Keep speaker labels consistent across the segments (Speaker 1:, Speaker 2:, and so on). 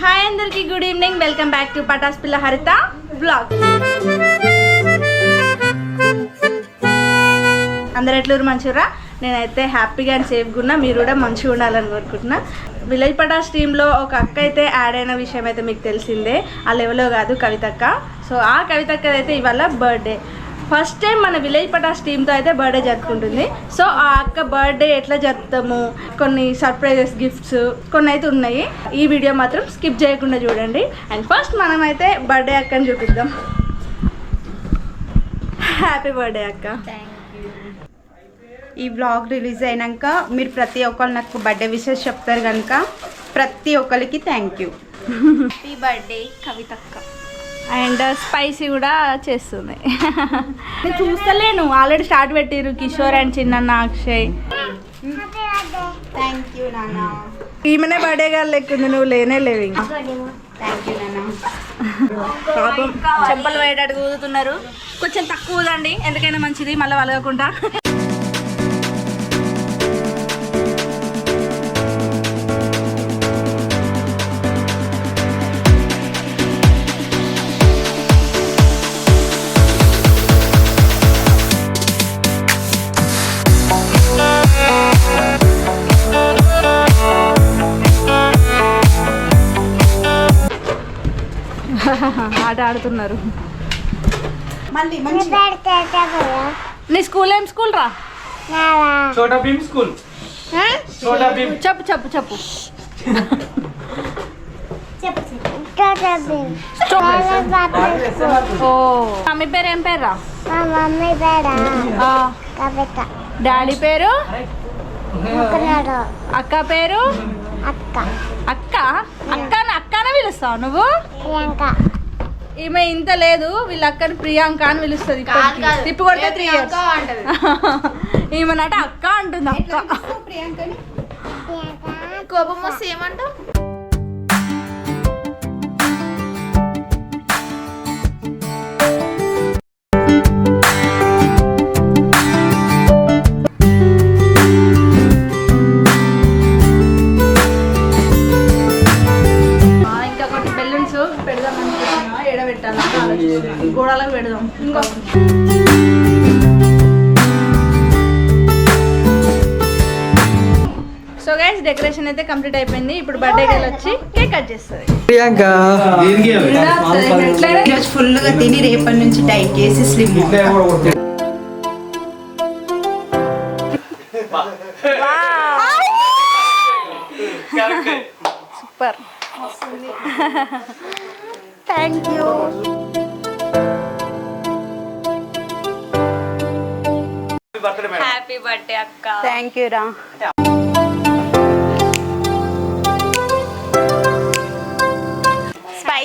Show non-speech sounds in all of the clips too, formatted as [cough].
Speaker 1: Hi అందరికి good evening welcome back to Patas Pilla Haritha blog అందరు ఎట్లూరు మంచిగా నేనైతే హ్యాపీగా అండ్ సేఫ్గా ఉన్నా. మీరు కూడా మంచిగా ఉండాలని కోరుకుంటున్నా. విలేజ్ పటాస్ టీంలో ఒక అక్క అయితే యాడ్ అయిన విషయం అయితే మీకు తెలిసిందే. ఆ లెవెల్లో కాదు కవితక్క. సో ఆ కవితక్కదైతే ఇవాళ బర్త్డే ఫస్ట్ టైం మన విలేజ్ పటాస్ టీంతో అయితే బర్త్డే జరుపుకుంటుంది. సో ఆ అక్క బర్త్డే ఎట్లా జరుపుతాము? కొన్ని సర్ప్రైజెస్ గిఫ్ట్స్ కొన్ని అయితే ఉన్నాయి. ఈ వీడియో మాత్రం స్కిప్ చేయకుండా చూడండి. అండ్ ఫస్ట్ మనం అయితే బర్త్డే అక్కని చూపిద్దాం. హ్యాపీ బర్త్డే అక్క.
Speaker 2: ఈ బ్లాగ్ రిలీజ్ అయినాక మీరు ప్రతి ఒక్కరు నాకు బర్త్డే విషెస్ చెప్తారు కనుక ప్రతి ఒక్కరికి థ్యాంక్ యూ
Speaker 3: హ్యాపీ బర్త్డే కవితక్క.
Speaker 1: అండ్ స్పైసీ కూడా చేస్తుంది. నేను చూస్తలేను. ఆల్రెడీ స్టార్ట్ పెట్టిరు కిషోర్ అండ్ చిన్న అక్షయ్.
Speaker 2: థ్యాంక్ యూ నాన్న.
Speaker 1: ఈమెనే బర్త్డే గారు లెక్కుంది నువ్వు లేనే లేవు ఇంకా.
Speaker 2: థ్యాంక్ యూ నాన్న.
Speaker 1: పాపం చెంపలు బయటకు ఊదుతున్నారు. కొంచెం తక్కువ ఊదండి ఎందుకైనా మంచిది మళ్ళీ వలగకుండా ఆట ఆడుతున్నారు. నీ స్కూల్ ఏం స్కూల్ రా?
Speaker 4: స్కూల్.
Speaker 1: చెప్పు చెప్పు చెప్పు. మమ్మీ పేరు ఏం పేరు రా? డాడీ పేరు? అక్క పేరు?
Speaker 3: అక్క.
Speaker 1: అక్క? అక్కన అక్కనే పిలుస్తావు నువ్వు?
Speaker 3: ప్రియాంక.
Speaker 1: ఈమె ఇంత లేదు వీళ్ళ అక్కని ప్రియాంక అని పిలుస్తుంది. తిప్పి కొడితే త్రీ ఇయర్స్ [laughs] అక్క అంటుంది అక్క.
Speaker 3: ప్రియాంక
Speaker 5: కోపం వస్తే ఏమంటావు?
Speaker 1: డెకరేషన్ అయితే కంప్లీట్ అయిపోయింది. ఇప్పుడు బర్త్డే గర్ల్ వచ్చి కేక్ కట్ చేస్తుంది.
Speaker 4: ప్రియాంక.
Speaker 2: ఈరోజు ఫుల్గా తిని రేపటి నుంచి డైట్ చేసి slim
Speaker 1: super
Speaker 2: thank you
Speaker 5: happy birthday అక్క.
Speaker 2: థ్యాంక్ యూ రా.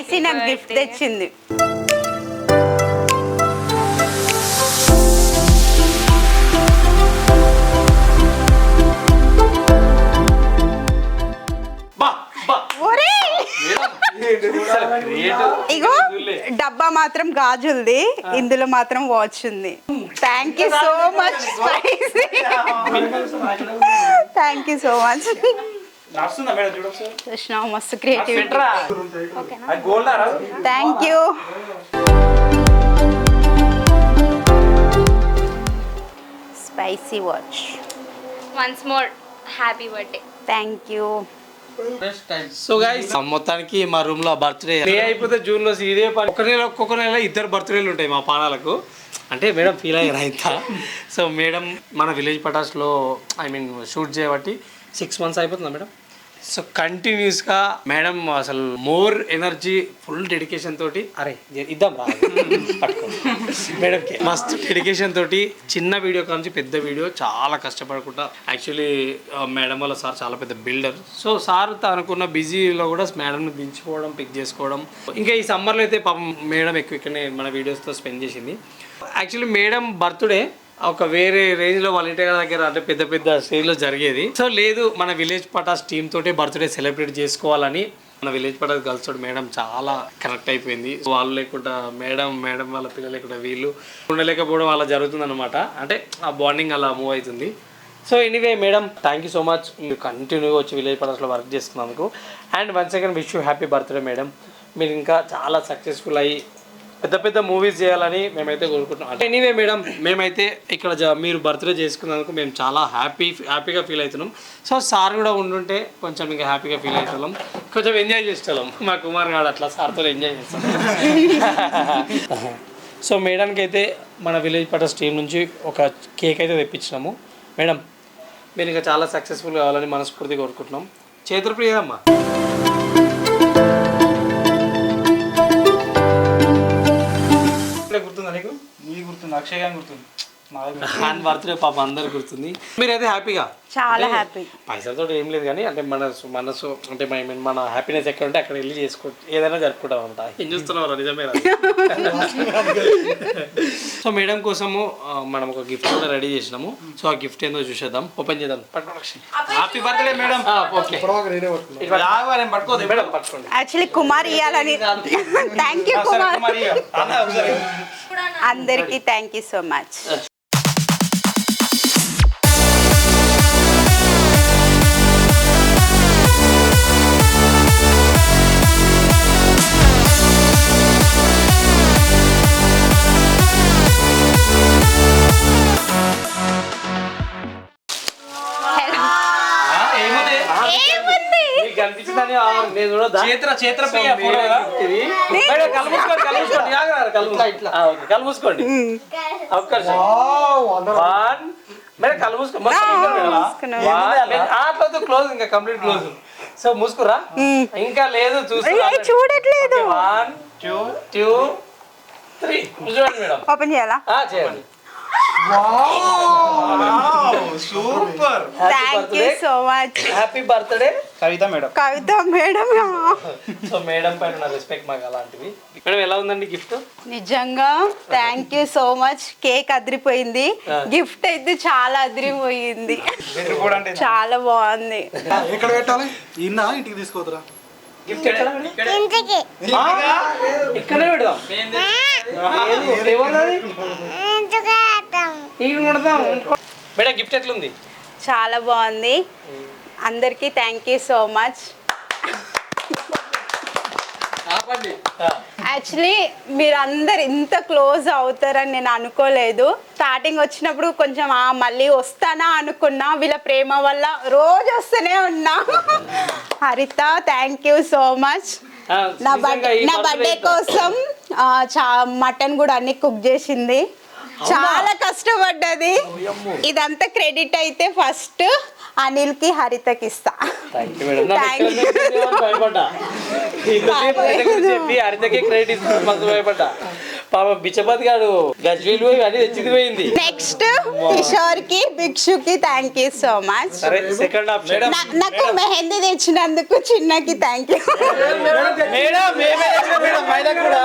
Speaker 2: స్పైసీ నాకు గిఫ్ట్ తెచ్చింది.
Speaker 4: బా బా.
Speaker 2: ఒరేయ్! ఇగో డబ్బా మాత్రం గాజులది ఇందులో మాత్రం వాచ్ ఉంది. Thank you so much Spicy thank you so much
Speaker 4: నడుస్తుందా మేడం చూడొచ్చు
Speaker 2: చూసినావు మస్తు క్రియేటివిటీ
Speaker 4: పెట్టరా అది గోల్డ్ రా?
Speaker 2: Thank you Spicy watch
Speaker 5: once more happy birthday
Speaker 2: thank you
Speaker 6: so guys మొత్తానికి మా రూమ్లో బర్త్డే మే అయిపోతే జూన్లో ఇదే పని. ఒక నెల ఒక్కొక్క నెల ఇద్దరు బర్త్డేలు ఉంటాయి మా పానాలకు. అంటే మేడం ఫీల్ అయ్యారు అయితే సో మేడం మన విలేజ్ పటాస్లో ఐ మీన్ షూట్ చేయబట్టి సిక్స్ మంత్స్ అయిపోతుందా మేడం? సో కంటిన్యూస్గా మేడం అసలు మోర్ ఎనర్జీ ఫుల్ డెడికేషన్ తోటి అరే ఇద్దాం మేడంకి మస్తు డెడికేషన్ తోటి చిన్న వీడియో కాంచి పెద్ద వీడియో చాలా కష్టపడకుండా యాక్చువల్లీ మేడం వల్ల సార్ చాలా పెద్ద బిల్డర్. సో సార్ అనుకున్న బిజీలో కూడా మేడంని దించుకోవడం పిక్ చేసుకోవడం. ఇంకా ఈ సమ్మర్లో అయితే పాపం మేడం ఎక్కువ ఇక్కడనే మన వీడియోస్తో స్పెండ్ చేసింది. యాక్చువల్లీ మేడం బర్త్డే ఒక వేరే రేంజ్లో వాళ్ళ ఇంటి దగ్గర అంటే పెద్ద పెద్ద స్టేజ్లో జరిగేది. సో లేదు మన విలేజ్ పటాస్ టీమ్ తోటే బర్త్డే సెలబ్రేట్ చేసుకోవాలని మన విలేజ్ పటాస్ గర్ల్స్ తోటి మేడం చాలా కనెక్ట్ అయిపోయింది. వాళ్ళు లేకుండా మేడం మేడం వాళ్ళ పిల్లలు లేకుండా వీళ్ళు ఉండలేకపోవడం అలా జరుగుతుంది అనమాట అంటే ఆ బాండింగ్ అలా మూవ్ అవుతుంది. So anyway madam thank you so much మీరు కంటిన్యూగా వచ్చి విలేజ్ పటాస్లో వర్క్ చేస్తున్నందుకు. And one second wish you happy birthday madam. మీరు ఇంకా చాలా సక్సెస్ఫుల్ అయ్యి పెద్ద పెద్ద మూవీస్ చేయాలని మేమైతే కోరుకుంటున్నాం. అంటే ఎనీవే మేడం మేమైతే ఇక్కడ మీరు బర్త్డే చేసుకున్నందుకు మేము చాలా హ్యాపీ హ్యాపీగా ఫీల్ అవుతున్నాం. సో సార్ కూడా ఉండుంటే కొంచెం ఇంకా హ్యాపీగా ఫీల్ అవుతున్నాం కొంచెం ఎంజాయ్ చేస్తాం మా కుమార్ గారు అట్లా సార్తో ఎంజాయ్ చేస్తాం. సో మేడంకి అయితే మన విలేజ్ పటస్ స్ట్రీమ్ నుంచి ఒక కేక్ అయితే తెప్పించినాము. మేడం మీరు ఇంకా చాలా సక్సెస్ఫుల్ కావాలని మనస్ఫూర్తిగా కోరుకుంటున్నాం. చేతులు ప్రియమ్మా.
Speaker 4: ఇప్పుడే గుర్తుందా నీకు? నీ గుర్తుంది అక్షయ్ గాని గుర్తుంది. నాకు
Speaker 6: బర్త్డే పాప అందరు గుర్తుంది. మీరైతే హ్యాపీగా?
Speaker 2: చాలా హ్యాపీ
Speaker 6: పైసలతో ఏం లేదు కానీ అంటే మన మనసు అంటే మీన్ మన హ్యాపీనెస్ ఎక్కడ ఉంటే అక్కడ వెళ్ళి చేసుకో ఏదైనా జరుపుకుంటాం అంట ఏం చూస్తున్నావు నిజమే [laughs] సో మేడం కోసము మనం ఒక గిఫ్ట్ కూడా రెడీ చేసినాము. సో ఆ గిఫ్ట్ ఏందో చూసేద్దాం. ఓపెన్ చేద్దాం.
Speaker 4: Happy birthday madam.
Speaker 6: ఓకే
Speaker 4: పట్టుకోదు.
Speaker 6: మేడం పట్టుకోండి.
Speaker 2: యాక్చువల్లీ కుమార్ ఇవ్వాలని థ్యాంక్ యూ కుమార్. అందరికీ థ్యాంక్ యూ సో మచ్
Speaker 6: మూసుకోండి. ఆ, ఓకే కళ్ళు మూసుకోండి. ఒక్క నిమిషం. వన్ మేడం కళ్ళు మూసుకో క్లోజ్ ఇంకా కంప్లీట్ క్లోజ్ సో మూసుకురా. ఇంకా లేదు
Speaker 2: చూడట్లేదు.
Speaker 6: వన్ టూ టూ త్రీ చూడండి మేడం.
Speaker 2: ఓపెన్ చేయాలా?
Speaker 6: ఆ, చేయండి.
Speaker 4: Super.
Speaker 2: Thank you so much
Speaker 6: happy birthday
Speaker 4: Kavitha madam.
Speaker 2: Kavitha madam
Speaker 6: so madam పైన రెస్పెక్ట్ మాకు అలాంటివి. మేడం ఎలా ఉందండి గిఫ్ట్
Speaker 2: నిజంగా thank you so much cake అదిరిపోయింది. గిఫ్ట్ అయితే చాలా అదిరిపోయింది. చాలా బాగుంది.
Speaker 7: ఎక్కడ పెట్టాలి? ఇన్నా ఇంటికి
Speaker 6: ఎక్కడ ఇక్కడ పెడదాం. మేడం గిఫ్ట్ ఎట్లుంది?
Speaker 2: చాలా బాగుంది. అందరికీ thank you so much actually మీరందరు ఇంత క్లోజ్ అవుతారని నేను అనుకోలేదు. స్టార్టింగ్ వచ్చినప్పుడు కొంచెం మళ్ళీ వస్తానా? అనుకున్నా. వీళ్ళ ప్రేమ వల్ల రోజు వస్తూనే ఉన్నా. Haritha thank you so much నా బర్త్డే నా బర్త్డే. కోసం చా మటన్ కూడా అన్ని కుక్ చేసింది. చాలా కష్టపడ్డది. ఇదంతా క్రెడిట్ అయితే ఫస్ట్ అనిల్కి హరితకి ఇస్తా
Speaker 6: థ్యాంక్ యూ మేడం నాకు
Speaker 2: Thank
Speaker 6: ఎక్కడ దొరికిందేమో అని భయపడ్డా? ఇంతసేపు హరిత గురించి చెప్పి హరితకే క్రెడిట్ ఇస్తుంది మస్తు భయపడ్డా? పాప బిచ్చపతి గారు గజ్వీలు తెచ్చింది పోయింది.
Speaker 2: నెక్స్ట్ కిషోర్కి భిక్షుకి థ్యాంక్ యూ సో మచ్
Speaker 6: సరే సెకండ్ ఆప్షన్
Speaker 2: నాకు మెహందీ తెచ్చినందుకు చిన్నకి థ్యాంక్ యూ
Speaker 6: మేడం మేమే తెచ్చినాం మేడం మైదాకు కూడా.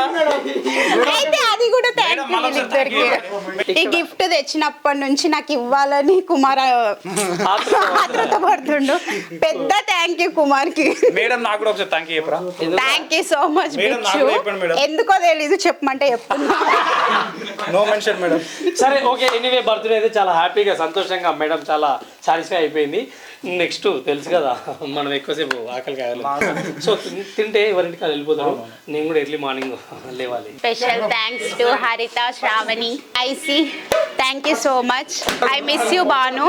Speaker 2: అయితే అది కూడా థ్యాంక్ యూ ఈ గిఫ్ట్ తెచ్చినప్పటి నుంచి నాకు ఇవ్వాలని కుమార్ ఆత్రత పడుతుండు. పెద్ద థ్యాంక్ యూ కుమార్కి
Speaker 4: మేడం నాకు కూడా ఒకసారి thank you
Speaker 2: thank you so much Bhikshu. ఎందుకో తెలీదు చెప్పమంటే చెప్తున్నా
Speaker 4: నో మెన్షన్ మేడం
Speaker 6: సరే ఓకే ఎనీవే బర్త్డే అయితే చాలా హ్యాపీగా సంతోషంగా మేడం చాలా సాటిస్ఫై అయిపోయింది. నెక్స్ట్ తెలుసు కదా మనం ఎక్కువసేపు ఆకలి కావాలి సో తింటే ఎవరింటికి వాళ్ళు వెళ్ళిపోతారు నేను కూడా ఎర్లీ మార్నింగ్ లేవాలి.
Speaker 2: Special thanks to Haritha Shravani I see thank you so much I miss you Banu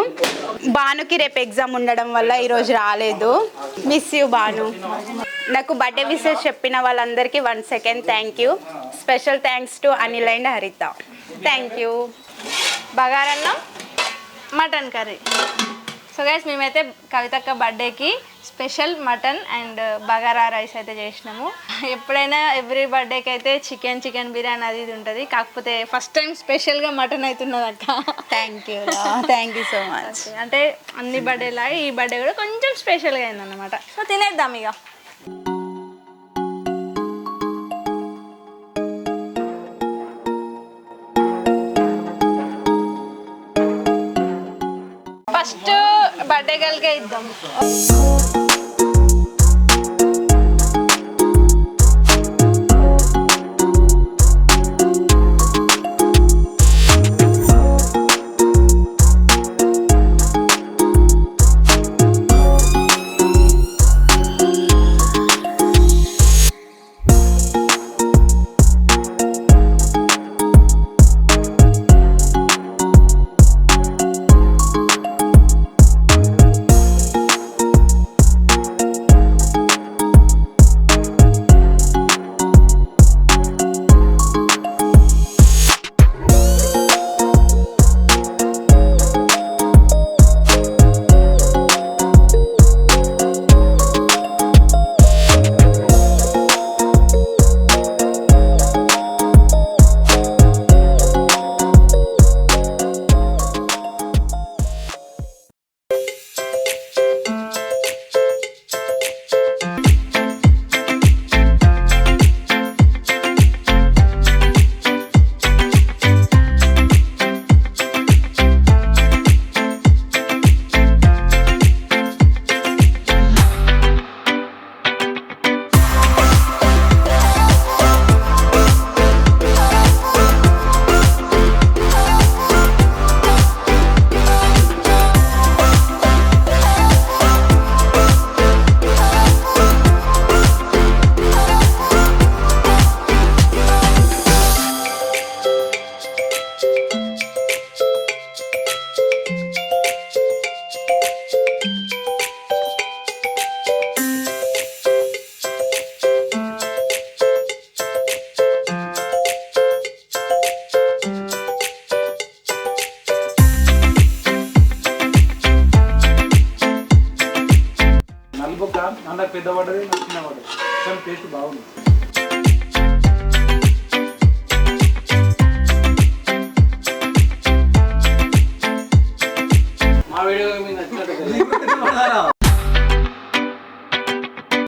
Speaker 2: బానుకి రేపు ఎగ్జామ్ ఉండడం వల్ల ఈరోజు రాలేదు. మిస్ యూ బాను నాకు బర్త్డే విషెస్ చెప్పిన వాళ్ళందరికీ one second thank you special thanks to Anil and Haritha thank you
Speaker 1: బగారన్నం mutton curry. So guys మేమైతే కవితక్క బర్త్డేకి special mutton and bagara rice అయితే చేసినాము. ఎప్పుడైనా ఎవ్రీ బర్త్డేకి అయితే చికెన్ చికెన్ బిర్యానీ అది ఇది ఉంటుంది. కాకపోతే ఫస్ట్ టైం స్పెషల్గా మటన్ అవుతున్నది అక్క.
Speaker 2: Thank you thank you so much
Speaker 1: అంటే అన్ని బర్త్డే లాగా ఈ బర్త్డే కూడా కొంచెం స్పెషల్గా అయిందన్నమాట. సో తినేద్దాం ఇక బర్త్డే గర్ల్కే ఇద్దాం.
Speaker 4: పెద్ద పడ్డది నాకు చిన్న పడ్డది కానీ టేస్ట్ బాగుంది. మా వీడియో